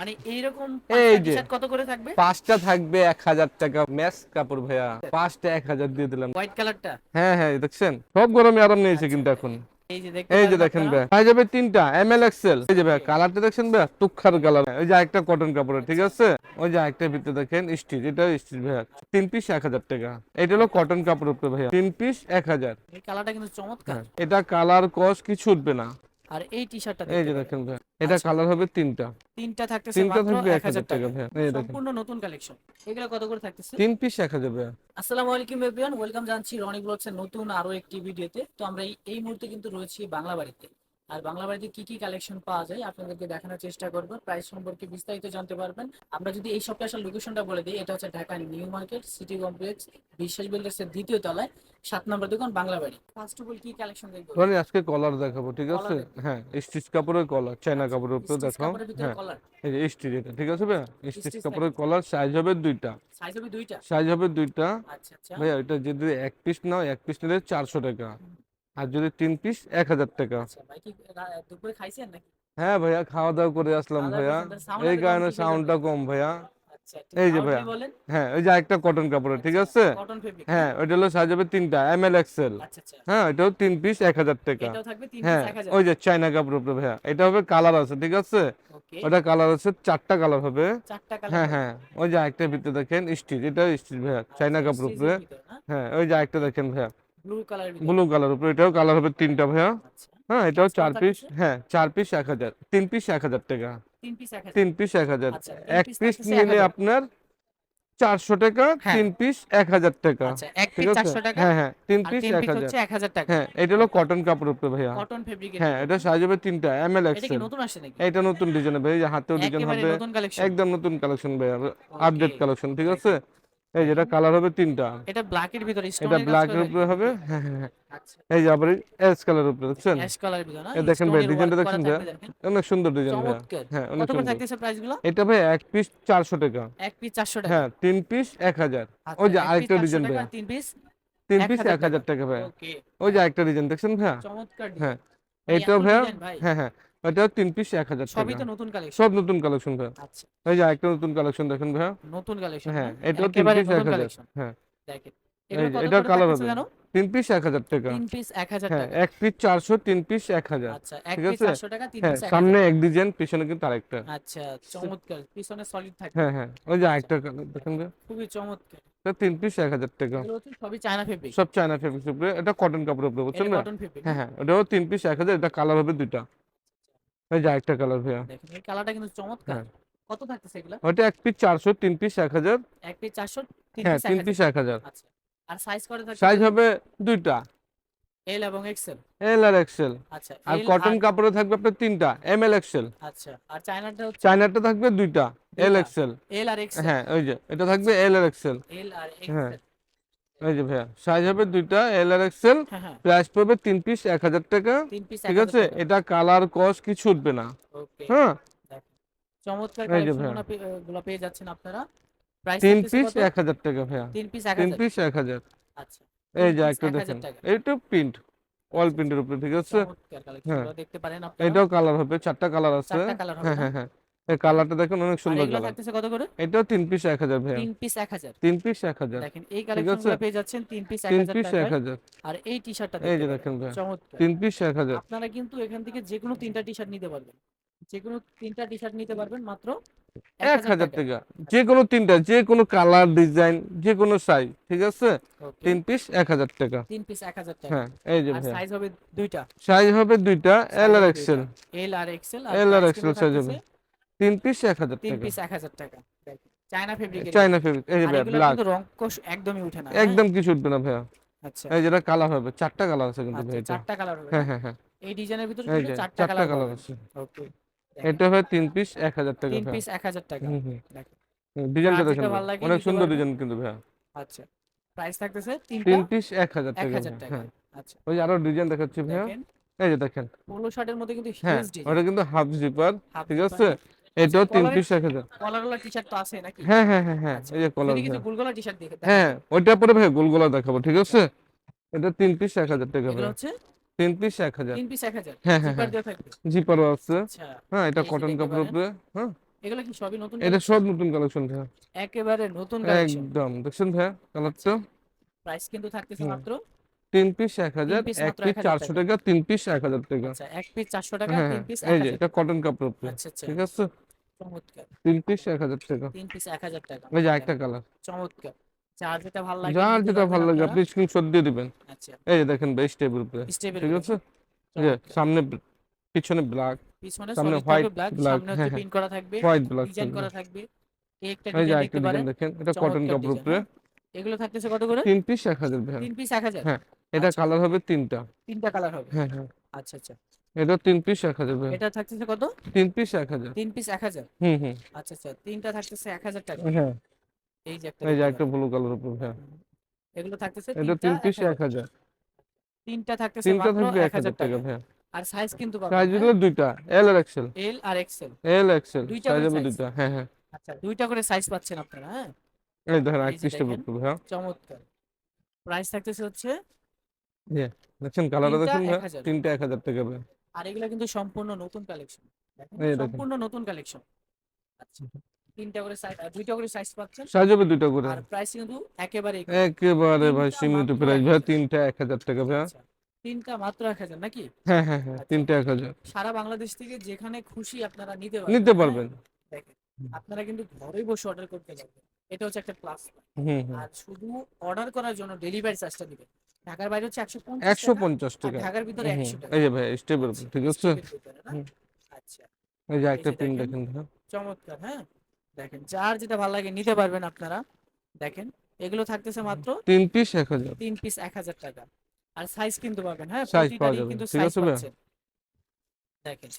মানে এইরকম এই যে। কত করে থাকবে? পাঁচটা থাকবে এক হাজার টাকা ম্যাচ কাপড় ভাইয়া। পাঁচটা এক হাজার দিয়ে দিলাম। হোয়াইট কালারটা হ্যাঁ হ্যাঁ দেখছেন? সব গরমে আরাম নিয়েছে কিন্তু এখন। এই যে দেখেন ভাই যাবে তিনটা এম এল এক্সেল এই যে ভাই কালারটা দেখছেন ভাই কালার। ওই যে একটা কটন কাপড়ের ঠিক আছে? ওই যে একটা ভিতরে দেখেন স্টিচ এটা স্টিচ ভাইয়া। তিন পিস এক হাজার টাকা। এটা হলো কটন কাপড় উপরে ভাইয়া। তিন পিস এক হাজার। এই কালারটা কিন্তু চমৎকার। হ্যাঁ, এটা কালার কস কিছু উঠবে না। আর এই টি-শার্টটা এই যে দেখেন ভাই এটা কালার হবে তিনটা। তিনটা থাকতেছে তিনটা থাকবে এক 1000 হাজার টাকা টাকা। এই দেখেন। সম্পূর্ণ নতুন কালেকশন এগুলো কত করে থাকতেছে? তিন পিস 1000 ভাই আসসালামু আলাইকুম এভরিওয়ান ওয়েলকাম জানছি রনি ব্লগসের নতুন আরও একটি ভিডিওতে। তো আমরা এই মুহূর্তে কিন্তু রয়েছি বাংলা বাড়িতে আর বাংলা বাড়িতে কি কি কালেকশন পাওয়া যায় আপনাদেরকে দেখানোর চেষ্টা করব। প্রাইস সম্পর্কে বিস্তারিত জানতে পারবেন। আমরা যদি এই সপ্তাহে আসার লোকেশনটা বলে দিই এটা হচ্ছে Dhaka new market city complex Biswas builders এর দ্বিতীয় তলায় সাত নম্বর দোকান Bangla Bari. First of all কি কালেকশন দেখব? ধরেন আজকে কলার দেখাবো ঠিক আছে? হ্যাঁ স্টিচ কাপড়ের কলার চায়না কাপড়ের উপরে দেখাও। হ্যাঁ এই যে স্টিচ এটা ঠিক আছে ভাইয়া? স্টিচ কাপড়ের কলার সাইজ হবে দুইটা। সাইজ হবে দুইটা? সাইজ হবে দুইটা। আচ্ছা আচ্ছা। ভাইয়া এটা যদি এক পিস নাও এক পিস নিলে চারশো টাকা। আর যদি তিন পিস এক হাজার টাকা। আচ্ছা দুপুরে খাইছেন নাকি? হ্যাঁ ভাইয়া খাওয়া দাওয়া করে আসলাম ভাইয়া এই কারণে সাউন্ডটা কম ভাইয়া। আচ্ছা এই যে ভাইয়া। হ্যাঁ ওই যে একটা কটন কাপড়ের ঠিক আছে? হ্যাঁ ওইটা হলো সাইজ হবে তিনটা এম এল এক্সেল আচ্ছা আচ্ছা। হ্যাঁ এটাও তিন পিস এক হাজার টাকা। হ্যাঁ ওই যে চায়না কাপড় উপরে ভাইয়া। এটা হবে কালার আছে ঠিক আছে? ওটা কালার আছে চারটা কালার হবে। হ্যাঁ হ্যাঁ ওই যে একটা ভিতরে দেখেন স্টিচ এটা স্টিচ ভাইয়া চায়না কাপড় উপরে। হ্যাঁ ওই যে একটা দেখেন ভাইয়া। ব্লু কালার ব্লু কালার উপরে এটাও কালার হবে তিনটা ভাইয়া। আচ্ছা। হ্যাঁ এটাও চার পিস হ্যাঁ চার পিস এক হাজার তিন পিস এক হাজার টাকা। তিন পিস এক হাজার। এক আচ্ছা, পিস নিলে আপনার চারশো টাকা হ্যাঁ। তিন পিস এক হাজার টাকা। আচ্ছা ঠিক আছে? হ্যাঁ হ্যাঁ তিন পিস এক হাজার। টাকা। হ্যাঁ এটা হলো কটন কাপড় উপরে ভাইয়া। কটন হ্যাঁ এটা সাইজ হবে তিনটা এম এল এটা কি এক্সেল নতুন আসছে নাকি? এটা নতুন ডিজাইন ভাই এই যে হাতেও ডিজাইন হবে। একদম নতুন কালেকশন ভাইয়া আপডেট কালেকশন ঠিক আছে? এই যেটা কালার হবে তিনটা। এটা ব্ল্যাক এর ভিতরে এটা স্টোনের ব্ল্যাক এর উপরে হবে হ্যাঁ হ্যাঁ হ্যাঁ। আচ্ছা। এই যে আবার অ্যাশ কালার উপরে দেখছেন? অ্যাশ কালার ভিতরে না? দেখেন ভাই, ডিজাইনটা দেখছেন ভাই? অনেক সুন্দর ডিজাইন ভাই হ্যাঁ অনেক সুন্দর। থাকতেছে প্রাইসগুলো? এটা ভাই এক পিস চারশো টাকা। এক পিস চারশো টাকা। হ্যাঁ তিন পিস আচ্ছা, ওই যে আরেকটা ডিজাইন ভাই তিন পিস তিন পিস এক হাজার টাকা। টাকা ভাই ওই যে একটা ডিজাইন দেখছেন ভাইয়া? চমৎকার হ্যাঁ। মানে ভাইয়া ভাই। হ্যাঁ হ্যাঁ। ওটাও তিন পিস এক হাজার সবই তো নতুন কালেকশন সব নতুন কালেকশন ভাইয়া। আচ্ছা। এই যে একটা নতুন কালেকশন দেখেন ভাইয়া। নতুন কালেকশন হ্যাঁ এটাও তিন পিস এক হাজার। হ্যাঁ। দেখেন এটা কালার হবে। তিন পিস এক হাজার টাকা। তিন পিস এক হাজার হ্যাঁ টাকা। এক পিস চারশো তিন পিস এক হাজার। আচ্ছা এক পিস চারশো টাকা তিন হ্যাঁ পিস সামনে এক ডিজাইন পিছনে কিন্তু আরেকটা। আচ্ছা চমৎকার। পিছনে সলিড থাকে হ্যাঁ হ্যাঁ ওই যে আরেকটা দেখেন ভাইয়া। খুবই চমৎকার। এটা তিন পিস এক হাজার টাকা। সবই চায়না ফেব্রিক সব চায়না ফেব্রিক্স উপরে এটা কটন কাপড়ের উপরে বুঝছেন না? কটন ফেব্রিক হ্যাঁ হ্যাঁ ওটাও তিন পিস এক হাজার। এটা কালার হবে দুইটা। এই যে আরেকটা কালার ভাইয়া। দেখেন এই কালারটা কিন্তু চমৎকার। হ্যাঁ। কত থাকতেছে এগুলা? ওটা এক পিস চারশো তিন পিস এক হাজার। এক পিস চারশো তিন হ্যাঁ পিস এক হাজার। আচ্ছা আর সাইজ করে থাকে সাইজ হবে দুইটা। এল এবং এক্সেল এল আর এক্সেল আচ্ছা আর কটন কাপড়ে থাকবে আপনার তিনটা এম এল এক্সেল আচ্ছা আর চায়নাটা হচ্ছে? চায়নাটা থাকবে দুইটা এল এক্সেল এল আর এক্সেল হ্যাঁ ওই যে এটা থাকবে এল আর এক্সেল এল আর হ্যাঁ। এক্সেল এই যে ভাইয়া সাইজ হবে দুইটা এল আর এক্সেল প্রাইস পড়বে তিন পিস এক হাজার টাকা। ঠিক আছে? এটা কালার কস কিছু উঠবে না। হ্যাঁ? চমৎকার এই যে কালেকশন ভাইয়া। গুলো পেয়ে যাচ্ছেন আপনারা। তিন পিস এক হাজার টাকা ভাইয়া। তিন পিস এক তিন হাজার। পিস এক হাজার। আচ্ছা। এই তিন যে একটা দেখেন। এইটা প্রিন্ট ওয়াল প্রিন্টের উপরে ঠিক আছে? হ্যাঁ। দেখতে পারেন আপনারা। এটাও কালার হবে চারটা কালার আছে। হ্যাঁ হ্যাঁ হ্যাঁ। এই কালারটা দেখেন অনেক সুন্দর কালার থাকতেছে কত করে? এটাও তিন পিস এক হাজার ভাইয়া। তিন পিস এক হাজার। তিন পিস এক হাজার। দেখেন এই কালেকশন আছে? গুলো পেয়ে যাচ্ছেন তিন পিস এক তিন হাজার পিস এক টাকায় হাজার। আর এই টি শার্টটা এই যে দেখেন চমৎকার। তিন পিস এক হাজার। আপনারা কিন্তু এখান থেকে যে কোনো তিনটা টি শার্ট নিতে পারবেন। যে কোনো তিনটা টি শার্ট নিতে পারবেন মাত্র এক হাজার টাকা। যে কোনো তিনটা যে কোনো কালার ডিজাইন যে কোনো সাইজ ঠিক আছে? তিন পিস এক হাজার টাকা। তিন পিস এক হাজার টাকা। হ্যাঁ এই যে ভাইয়া। সাইজ হবে দুইটা। সাইজ হবে দুইটা এল আর এক্সেল এল আর এক্সেল L আর XL size হবে। তিন পিস এক হাজার তিন পিস এক হাজার টাকা। চায়না ফেব্রিক চাইনা ফেব্রিক এই যে ব্ল্যাক রং একদমই উঠে না হ্যাঁ? একদম কিছু উঠবে না ভাইয়া। আচ্ছা। এই যেটা কালার হবে চারটা কালার আছে কিন্তু আচ্ছা চারটা কালার হবে। হ্যাঁ হ্যাঁ হ্যাঁ। এই ডিজাইনের ভিতরে চারটা কালার আছে। ওকে এটা তিন পিস এক হাজার টাকা তিন পিস এক হাজার টাকা। ডিজাইনটা দেখেন। অনেক সুন্দর ডিজাইন কিন্তু ভাইয়া। আচ্ছা প্রাইস থাকতেছে তিন পিস এক হাজার এক টাকা হ্যাঁ। আচ্ছা। ওই আরও ডিজাইন দেখাচ্ছি ভাইয়া। এই যে দেখেন। পোলো শার্টের মধ্যে কিন্তু হ্যাঁ হিউজ ডিজাইন ওটা কিন্তু হাফ জিপার ঠিক আছে? এটাও তিন কলারের- পিস এক হাজার। কলারওয়ালা টি শার্ট তো আছে নাকি? হ্যাঁ হ্যাঁ হ্যাঁ হ্যাঁ আচ্ছা, এই যে কলার কিছু গুলগলা টি শার্ট দেখে হ্যাঁ ওইটা পরে ভাই গোলগোলা দেখাবো ঠিক আছে? এটা তিন পিস এক হাজার টাকা হচ্ছে তিন পিস এক হাজার। তিন পিস এক হাজার। হ্যাঁ হ্যাঁ হ্যাঁ। জিপারও আছে। আচ্ছা হ্যাঁ এটা কটন পারেন। উপরে হ্যাঁ। এগুলো কি সবই নতুন এটা সব নতুন কালেকশন ভাইয়া একেবারে নতুন কালেকশন একদম দেখছেন ভাইয়া কালারটা প্রাইস কিন্তু থাকতেছে হুম। মাত্র তিন পিস এক হাজার এক পিস চারশো টাকা। তিন পিস এক হাজার টাকা। আচ্ছা এক পিস চারশো টাকা হ্যাঁ তিন হ্যাঁ, পিস এই যে এটা কটন কাপড় আচ্ছা আচ্ছা। ঠিক আছে? চমৎকার। তিন পিস এক হাজার টাকা। তিন পিস এক হাজার টাকা। এই যে একটা কালার চমৎকার। যার যেটা ভালো লাগে যার যেটা ভালো লাগে আপনি স্ক্রিনশট দিয়ে দিবেন। আচ্ছা। এই দেখেন বেশ টেবিল উপরে ঠিক আছে? যে সামনে পিছনে ব্ল্যাক পিছনে সামনে থাকবে ব্ল্যাক সামনে হচ্ছে। পিন করা থাকবে হোয়াইট ব্ল্যাক ডিজাইন করা থাকবে। একটা ডিজাইন দেখতে পারেন। দেখেন এটা কটন চমৎকার কাপড় উপরে। এগুলো থাকতেছে কত করে? তিন পিস এক হাজার তিন পিস এক হাজার। হ্যাঁ, এটা আচ্ছা। কালার হবে তিনটা। তিনটা কালার হবে। হ্যাঁ হ্যাঁ। আচ্ছা আচ্ছা। এটা তিন পিস এক হাজার এটা থাকতেছে কত? তিন পিস এক হাজার। তিন পিস এক হাজার? হুম হুম। আচ্ছা আচ্ছা তিনটা থাকতেছে এক হাজার টাকা। হ্যাঁ। এই যে একটা এই যে একটা ব্লু কালার উপর হ্যাঁ। এগুলো থাকতেছে এটা তিন পিস এক হাজার। তিনটা থাকতেছে তিনটা মাত্র থাকবে এক হাজার টাকা ভাইয়া আর সাইজ কিন্তু সাইজ হ্যাঁ? হলো দুইটা এল আর এক্সেল এল আর এক্সেল এল এক্সেল দুইটা সাইজ হবে? দুইটা হ্যাঁ হ্যাঁ। আচ্ছা দুইটা করে সাইজ পাচ্ছেন আপনারা হ্যাঁ? এই দেখেন এই যে পিসটা দেখেন। হ্যাঁ। চমৎকার। প্রাইস থাকতেছে হচ্ছে কালারটা তিনটা দেখেন ভাইয়া 1000 তিনটা এক হাজার টাকা আর এগুলো কিন্তু সম্পূর্ণ নতুন কালেকশন সম্পূর্ণ নতুন কালেকশন আচ্ছা তিনটা করে সাইজ দুইটা করে সাইজ পাচ্ছেন। সাইজ হবে দুইটা করে। আর প্রাইস কিন্তু একেবারে একেবারে ভাই সীমিত প্রাইস হাজার। তিনটা এক হাজার টাকা ভাইয়া আচ্ছা, তিনটা মাত্র এক হাজার নাকি? হ্যাঁ হ্যাঁ হ্যাঁ আচ্ছা। তিনটা এক হাজার। সারা বাংলাদেশ থেকে যেখানে খুশি আপনারা নিতে পারবেন। নিতে হ্যাঁ? পারবেন দেখেন আপনারা কিন্তু ঘরে বসে অর্ডার করতে পারবেন। এটা হচ্ছে একটা প্লাস আর শুধু অর্ডার করার জন্য ডেলিভারি চার্জটা দিবেন। ঢাকার বাইরে হচ্ছে একশো একশো পঞ্চাশ টাকা। ঢাকার ভিতরে হুম, একশো টাকা। এই যে ভাই স্টেবল আচ্ছা, ঠিক আছে। আচ্ছা। এই যে একটা প্রিন্ট দেখেন। চমৎকার হ্যাঁ? দেখেন যার যেটা ভালো লাগে নিতে পারবেন আপনারা। দেখেন এগুলো থাকতেছে মাত্র তিন পিস এক হাজার। তিন পিস এক হাজার টাকা। আর সাইজ কিন্তু পাবেন হ্যাঁ? প্রতিটারই কিন্তু সাইজ আছে পাচ্ছেন। দেখেন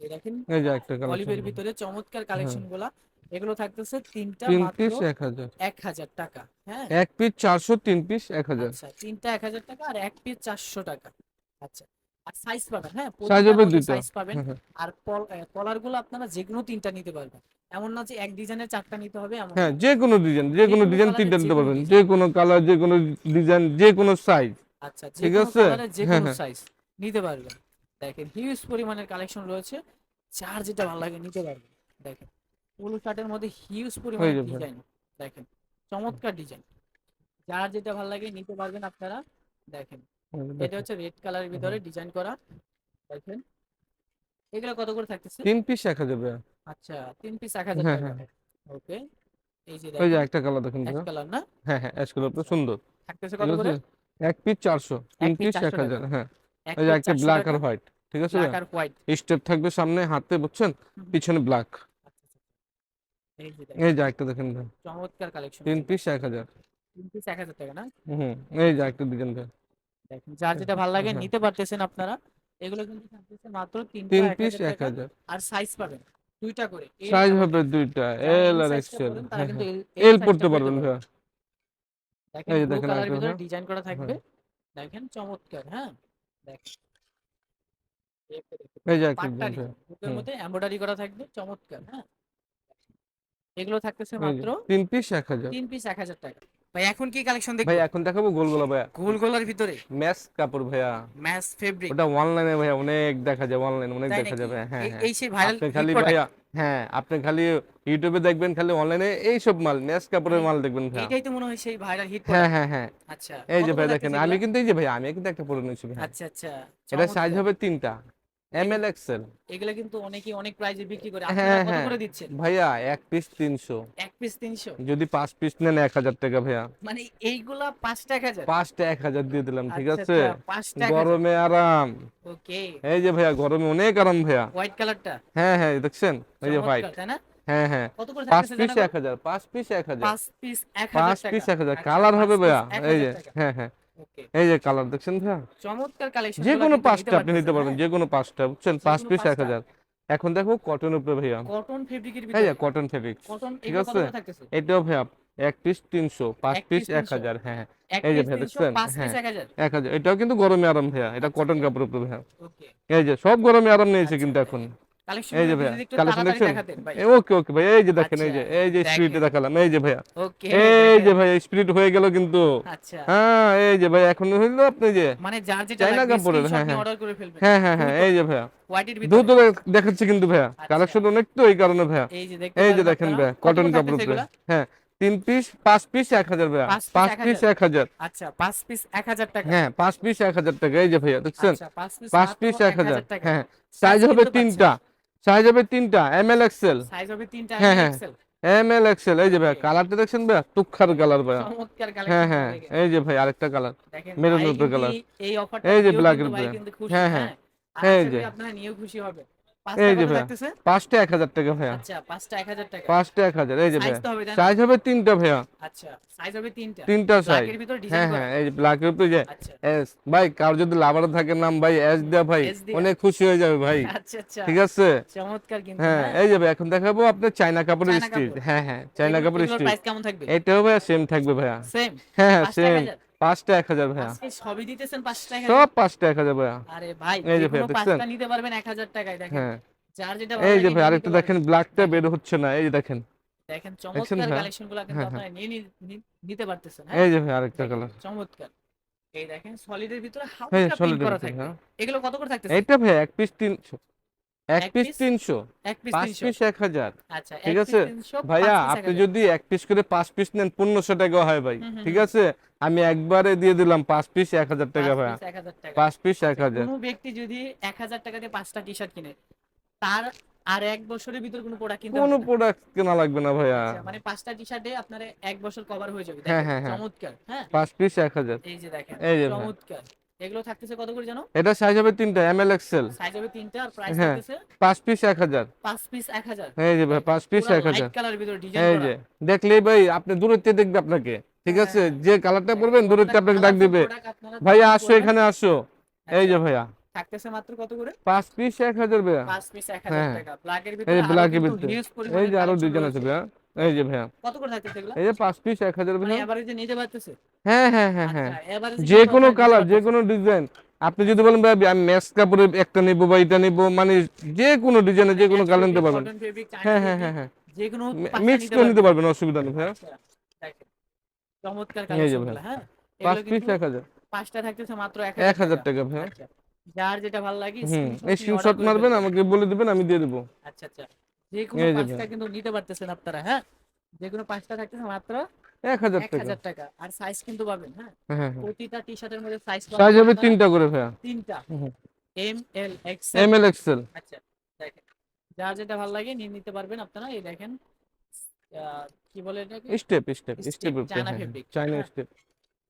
এই দেখেন এই যে একটা অলিভের ভিতরে চমৎকার কালেকশনগুলা। এগুলো থাকতেছে তিনটা তিন মাত্র পিস এক হাজার। এক হাজার টাকা হ্যাঁ। এক পিস চারশো তিন পিস এক হাজার। আচ্ছা তিনটা এক হাজার টাকা আর এক পিস চারশো টাকা। আচ্ছা আর সাইজ পাবেন হ্যাঁ সাইজ পাবেন। হ্যাঁ, হ্যাঁ। আর কলারগুলো আপনারা যে কোনো তিনটা নিতে পারবেন। এমন না যে এক ডিজাইনের চারটা নিতে হবে এমন হ্যাঁ। যে কোনো ডিজাইন যে কোনো ডিজাইন তিনটা নিতে পারবেন। যে কোনো কালার যে কোনো ডিজাইন যে কোনো সাইজ আচ্ছা ঠিক আছে? যে কোনো। সাইজ নিতে পারবেন। দেখেন হিউজ পরিমাণের কালেকশন রয়েছে। যার যেটা ভালো লাগে নিতে পারবেন। দেখেন পুরো শার্টের মধ্যে হিউজ পরিমাণের যাবে। ডিজাইন দেখেন চমৎকার ডিজাইন যার যেটা ভালো লাগে নিতে পারবেন আপনারা দেখেন। এটা হচ্ছে রেড কালারের ভিতরে ডিজাইন করা দেখেন। এগুলো কত করে থাকতেছে? তিন পিস এক হাজার ভাইয়া। আচ্ছা তিন পিস এক হাজার হ্যাঁ, হ্যাঁ। ওকে এই যে ওই যে একটা কালার দেখেন এক কালার না? হ্যাঁ হ্যাঁ অ্যাশ কালার সুন্দর। থাকতেছে কত করে? এক পিস চারশো তিন পিস এক 400 হাজার হ্যাঁ। এক ওই যে একটা ব্ল্যাক আর হোয়াইট ঠিক আছে black আর হোয়াইট স্টেপ থাকবে সামনে হাতে বুঝছেন? পিছনে ব্ল্যাক এই যে দেখেন, এই যে একটা দেখেন ভাই। চমৎকার কালেকশন তিন পিস এক হাজার। তিন পিস এক হাজার টাকা না? হুম এই যে একটা ভাই। দেখেন যার যেটা ভালো লাগে হ্যাঁ। নিতে পারতেছেন আপনারা। এগুলো কিন্তু থাকতেছে মাত্র তিন পিস এক হাজার আর সাইজ পাবেন দুইটা করে। সাইজ হবে দুইটা। এল আর এক্সেল L- L এল পড়তে পারবেন দেখেন এই যে দেখেন ভিতরে হ্যাঁ। ডিজাইন করা থাকবে। দেখেন চমৎকার হ্যাঁ। দেখেন। এই যে একটা বুকের মধ্যে এমব্রয়ডারি করা থাকবে চমৎকার হ্যাঁ। এগুলো থাকতেছে মাত্র তিন পিস এক হাজার। তিন পিস এক হাজার টাকা। ভাই এখন কি কালেকশন দেখব? ভাই এখন দেখাবো গোলগোলা ভাইয়া। গোল গোলার ভিতরে? ম্যাচ কাপড় ভাইয়া। ম্যাচ ফেব্রিক ওটা অনলাইনে ভাইয়া অনেক দেখা যায় অনলাইন অনেক দেখা যাবে হ্যাঁ এই- হ্যাঁ। সেই ভাইরাল খালি ভাইয়া হ্যাঁ আপনি খালি ইউটিউবে দেখবেন খালি অনলাইনে এই সব মাল ম্যাচ কাপড়ের মাল দেখবেন ভাইয়া। এটাই তো মনে হয় সেই ভাইরাল হিট হ্যাঁ হ্যাঁ হ্যাঁ। আচ্ছা এই যে ভাই দেখেন আমি কিন্তু এই যে ভাই আমি কিন্তু একটা পরে নিয়েছি আচ্ছা আচ্ছা এটা সাইজ হবে তিনটা। M L XL. এগুলা কিন্তু অনেকেই অনেক প্রাইজে বিক্রি করে। হ্যাঁ, আপনারা কত হ্যাঁ। করে দিচ্ছেন? ভাইয়া এক পিস তিনশো। এক পিস তিনশো? যদি পাঁচ পিস নেন এক হাজার টাকা ভাইয়া। মানে এইগুলা পাঁচ টাকা হাজার? পাঁচটা এক হাজার দিয়ে দিলাম ঠিক আচ্ছা, আছে? আচ্ছা, পাঁচ টাকা গরমে আরাম। ওকে। এই যে ভাইয়া গরমে অনেক আরাম ভাইয়া। হোয়াইট কালারটা হ্যাঁ হ্যাঁ দেখছেন? এই যে হোয়াইট তাই না? হ্যাঁ হ্যাঁ। কত করে পাঁচ পিস? এক হাজার পাঁচ পিস এক হাজার। পাঁচ পিস এক হাজার টাকা। হাজার আচ্ছা, কালার হবে ভাইয়া। এই যে হ্যাঁ হ্যাঁ। এই যে কালার দেখছেন ভাইয়া? চমৎকার কালেকশন যে কোনো পাঁচটা আপনি নিতে পারবেন যে কোনো পাঁচটা বুঝছেন? পাঁচ পিস এক হাজার। এখন দেখো কটন উপরে ভাইয়া। কটন ফেব্রিকের এই ভিতরে। যে কটন ফেব্রিক ঠিক আছে? এটাও ভাইয়া এক পিস তিনশো পাঁচ পিস এক হাজার হ্যাঁ হ্যাঁ। এই যে পিস ভাই 300, দেখছেন? হ্যাঁ। এক হাজার। এটাও কিন্তু গরমে আরাম ভাইয়া। এটা কটন কাপড় উপরে ভাইয়া। এই যে সব গরমে আরাম নিয়েছে কিন্তু আচ্ছা, এখন। কালেকশন এই যে ভাইয়া কালেকশন দেখছেন ওকে ওকে ভাই এই যে দেখেন এই যে আচ্ছা, এই যে স্পিরিট দেখালাম এই যে ভাইয়া এই যে ভাই স্পিরিট হয়ে গেল কিন্তু আচ্ছা হ্যাঁ এই যে ভাই এখন হইল আপনি যে মানে যার যেটা চাইনা কাপড়ের, হ্যাঁ, হ্যাঁ। অর্ডার করে ফেলবেন হ্যাঁ হ্যাঁ হ্যাঁ এই যে ভাইয়া দ্রুত দেখাচ্ছে কিন্তু ভাইয়া আচ্ছা। কালেকশন অনেক তো এই কারণে ভাইয়া এই যে দেখেন ভাইয়া কটন কাপড়? হ্যাঁ তিন পিস পাঁচ পিস এক হাজার ভাইয়া পাঁচ পিস এক হাজার আচ্ছা পাঁচ পিস এক হাজার টাকা হ্যাঁ পাঁচ পিস এক হাজার টাকা এই যে ভাইয়া দেখছেন আচ্ছা পাঁচ পিস এক হাজার হ্যাঁ সাইজ হবে তিনটা সাইজ হবে তিনটা এম এল এক্সেল সাইজ হবে তিনটা হ্যাঁ, হ্যাঁ। এম এল এক্সেল এই যে ভাই কালারটা দেখছেন ভাই? তুক্ষার কালার ভাই। হ্যাঁ হ্যাঁ এই যে ভাই আরেকটা কালার মেরুন কালার উপরে এই অফারটা এই যে ব্ল্যাক এর ভাই কিন্তু খুশি হ্যাঁ, হ্যাঁ। হ্যাঁ। এই যে। আপনারা নিয়ে খুশি হবে এই পাঁচটা যে কত ভাইয়া। পাঁচটা এক হাজার টাকা ভাইয়া। আচ্ছা পাঁচটা এক হাজার টাকা। পাঁচটা এক হাজার এই যে সাইজ ভাইয়া। হবে সাইজ হবে তিনটা ভাইয়া। আচ্ছা সাইজ হবে তিনটা। তিনটা সাইজ হ্যাঁ হ্যাঁ এই যে আচ্ছা। এস ভাই কার যদি লাভার থাকে নাম ভাই এস দেয়া ভাই অনেক খুশি হয়ে যাবে ভাই। আচ্ছা আচ্ছা। ঠিক আছে? চমৎকার কিন্তু হ্যাঁ এই যে এখন দেখাবো আপনার চাইনা কাপড়ের চায়না স্টিচ হ্যাঁ হ্যাঁ চাইনা কাপড়ের স্টিচ প্রাইস কেমন থাকবে? এটাও ভাইয়া সেম থাকবে ভাইয়া। সেম হ্যাঁ হ্যাঁ সেম? পাঁচটা এক হাজার ভাইয়া। সবই দিতেছেন পাঁচটা এক হাজার? সব পাঁচটা এক হাজার ভাইয়া। আরে ভাই এই যে যে দেখছেন? নিতে পারবেন এক হাজার টাকায় দেখেন। যার যেটা এই যে ভাই আরেকটা দেখেন ব্ল্যাকটা বের হচ্ছে না এই যে দেখেন। দেখেন চমৎকার ভাই? কিন্তু আপনারা নিয়ে নি- নি- নিতে পারতেছেন এই যে ভাই আরেকটা কালার চমৎকার। এই দেখেন সলিডের ভিতরে হালকা সলিড করা থাকবে। এগুলো কত করে থাকতেছে? এইটা ভাই এক পিস এক পিস এক পিস পাঁচ 300 পিস এক আচ্ছা ঠিক আছে? ভাইয়া আপনি যদি এক পিস করে পাঁচ পিস নেন পনেরোশো টাকা হয় ভাই ঠিক আছে? আমি একবারে দিয়ে দিলাম পাঁচ পিস এক হাজার টাকা 1000 টাকা। পাঁচ পিস এক হাজার। কোনো ব্যক্তি যদি এক হাজার টাকা দিয়ে পাঁচটা টি শার্ট কিনে তার আর এক বছরের ভিতর কোনো প্রোডাক্ট কিনতে কোনো প্রোডাক্ট কেনা লাগবে না ভাইয়া। আচ্ছা, মানে পাঁচটা টি শার্টে আপনার এক বছর কভার হয়ে যাবে। হ্যাঁ, হ্যাঁ, হ্যাঁ। চমৎকার হ্যাঁ। পাঁচ পিস এক হাজার। এই যে দেখেন এই যে চমৎকার। এগুলো থাকতেছে কত করে জানো? এটা সাইজ হবে তিনটা এম এল এক্সেল সাইজ হবে তিনটা আর প্রাইস হ্যাঁ, থাকতেছে পাঁচ পিস এক হাজার। পাঁচ পিস এক হাজার। এই যে ভাই পাঁচ পিস এক হাজার। কালারের ভিতরে ডিজাইন এই যে দেখলেই ভাই আপনি দূরত্বে দেখবে আপনাকে। ঠিক আছে? হ্যাঁ। যে কালারটা পরবেন দূরত্বে আপনাকে ডাক দিবে। ভাইয়া আসো এখানে আসো। আচ্ছা। এই যে ভাইয়া। থাকতেছে মাত্র কত করে? পাঁচ পিস এক হাজার ভাইয়া। পাঁচ পিস এক হাজার হ্যাঁ। টাকা। ব্ল্যাকের এই ভিতরে আরও ব্ল্যাকের ভিতরে। এই যে আরও ডিজাইন আছে। ভাইয়া। এই যে ভাইয়া। কত করে থাকতেছে এগুলো? এই যে পাঁচ পিস এক হাজার মানে ভাইয়া এবারে যে নিতে পারতেছে হ্যাঁ হ্যাঁ হ্যাঁ হ্যাঁ। আচ্ছা, যে কোনো কালার যে কোনো ডিজাইন আপনি যদি বলেন ভাই আমি ম্যাচ কাপড়ের একটা নিবো বা এটা নিবো মানে যে কোনো ডিজাইনে যে কোনো কালার নিতে পারবেন। হ্যাঁ হ্যাঁ হ্যাঁ হ্যাঁ। যে কোনো মিক্স নিতে করে নিতে পারবেন। অসুবিধা নেই ভাইয়া। আচ্ছা। চমৎকার ভাই। হ্যাঁ। পাঁচ পিস এক হাজার। পাঁচটা থাকতেছে মাত্র এক এক হাজার টাকা। ভাইয়া। আচ্ছা। যার যেটা ভালো লাগে এই স্ক্রিনশট মারবেন আমাকে বলে দিবেন আমি দিয়ে দেবো। আচ্ছা আচ্ছা। যে কোনো পাঁচটা কিন্তু নিতে পারতেছেন আপনারা হ্যাঁ? যে কোনো পাঁচটা থাকতেছে মাত্র এক হাজার টাকা। আর সাইজ কিন্তু পাবেন হ্যাঁ? হ্যাঁ হ্যাঁ প্রতিটা টি শার্টের মধ্যে সাইজ সাইজ হবে তিনটা করে ভাইয়া। তিনটা। M L M L XL আচ্ছা দেখেন। যার যেটা ভালো লাগে নিয়ে নিতে পারবেন আপনারা এই দেখেন। কি বলে এটাকে? Step step step fabric, China হ্যাঁ। স্টেপ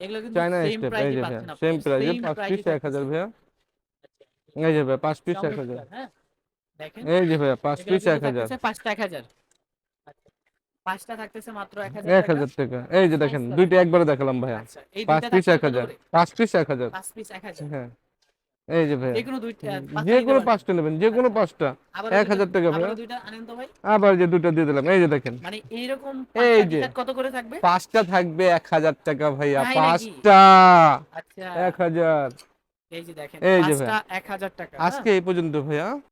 এগুলো কিন্তু চাইনা স্টেপ এই যে ভাইয়া সেম প্রাইসে Same পাঁচ পিস এ এক হাজার থাকতেছে। ভাইয়া। আচ্ছা, এই যে ভাইয়া পাঁচ পিস এক হাজার। চমৎকার, হ্যাঁ। দেখেন। এই যে ভাইয়া পাঁচ পিস কিন্তু এক হাজার। থাকতেছে পাঁচটা এক হাজার। আচ্ছা, থাকতেছে মাত্র এক হাজার এক হাজার টাকা। এই যে দেখেন দুইটা একবারে দেখালাম ভাইয়া। আচ্ছা পাঁচ পিস থাকতেছে এক কত হাজার করে? পাঁচ পিস এক হাজার। পাঁচ পিস এক হাজার। হ্যাঁ। এই যে ভাইয়া। যে কোনো দুইটা পাঁচটা নেবেন যে কোনো পাঁচটা এক হাজার টাকা আবারও ভাইয়া। দুইটা আনেন তো ভাই। আবার যে দুটো দিয়ে দিলাম এই যে দেখেন। মানে এইরকম এই যে। কত করে থাকবে? পাঁচটা থাকবে এক হাজার টাকা ভাইয়া পাঁচটা। আচ্ছা। এক হাজার। এই যে দেখেন? আজকে এই পর্যন্ত ভাইয়া।